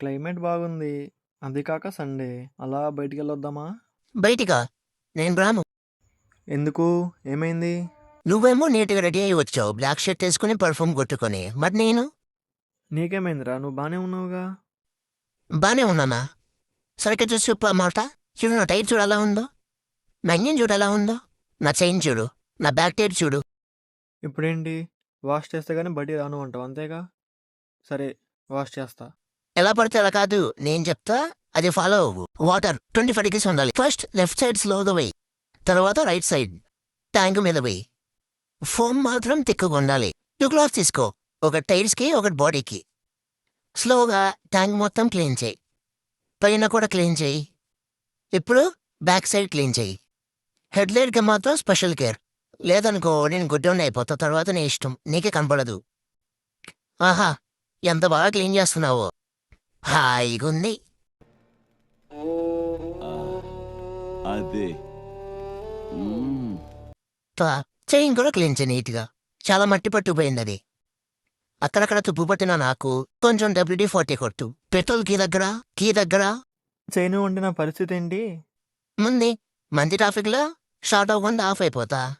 Climate బాగుంది. అది కాక సండే. అలా బయటికెళ్ళొద్దామా? బయటికా? నేను రాను. ఎందుకు? ఏమైంది? నువ్వేమో నీట్‌గా రెడీ అయ్యి వచ్చావు. బ్లాక్ షర్ట్ ఏసుకొని, పెర్ఫ్యూమ్ కొట్టుకొని. మరి నేను? నీకేమైందిరా? నువ్వు బానే ఉన్నావుగా? బానే ఉన్నానా? సరిగ్గా చూసి చెప్పు ఆ మాట. చూడు నా టైర్ చూడు ఎలా ఉందో. నా ఇంజిన్ చూడు ఎలా ఉందో. నా చైన్ చూడు. నా బ్యాక్ టైర్ చూడు. ఇప్పుడేంటి? వాష్ చేస్తే గాని బయటికి రాను అంటావు అంతేగా? సరే వాష్ చేస్తా. ఎలా పడితే అలా కాదు. నేను చెప్తా అది ఫాలో అవ్వు. వాటర్ 25 డిగ్రీస్ ఉండాలి. ఫస్ట్ లెఫ్ట్ సైడ్ స్లోగా వెయ్యి. తర్వాత రైట్ సైడ్. ట్యాంక్ మీద వెయ్యి. ఫోమ్ మాత్రం తిక్కుగా ఉండాలి. టూ క్లాత్ తీసుకో. ఒకటి టైర్స్‌కి, ఒకటి బాడీకి. స్లోగా ట్యాంక్ మొత్తం క్లీన్ చేయి. పైన కూడా క్లీన్ చేయి. ఇప్పుడు బ్యాక్ సైడ్ క్లీన్ చేయి. హెడ్ లైట్‌కి మాత్రం స్పెషల్ కేర్. లేదనుకో నేను గుడ్డౌన్ అయిపోతా. తర్వాత నీ ఇష్టం. నీకే కనపడదు. ఆహా! ఎంత బాగా క్లీన్ చేస్తున్నావో. హాయిగుంది. అదే. చైన్ కూడా క్లీన్ చేయి నీట్‌గా. చాలా మట్టి పట్టుకుపోయిందది. అక్కడక్కడ తుప్పు పట్టిన నాకు కొంచెం WD-40 కొట్టు. పెట్రోల్ కీ దగ్గర, కీ దగ్గర చైను ఉంటే నా పరిస్థితి ఏంటి? ముందే మంచి ట్రాఫిక్‌లో స్టార్ట్ అవ్వకుండా ఆఫ్ అయిపోతా.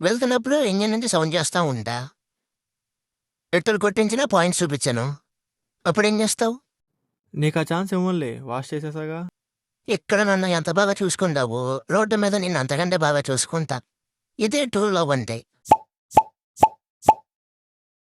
వెళ్తున్నప్పుడు ఇంజిన్ నుంచి సౌండ్ చేస్తా ఉంటా. పెట్రోల్ కొట్టించిన పాయింట్స్ చూపించను. అప్పుడేం చేస్తావు? నీకా ఛాన్స్ ఇవ్వనులే. వాష్ చేసేసాగా. ఇక్కడ నన్ను ఎంత బాగా చూసుకుంటావు రోడ్డు మీద నిన్ను అంతకంటే బాగా చూసుకుంటా. ఇదే టూర్లో లవ్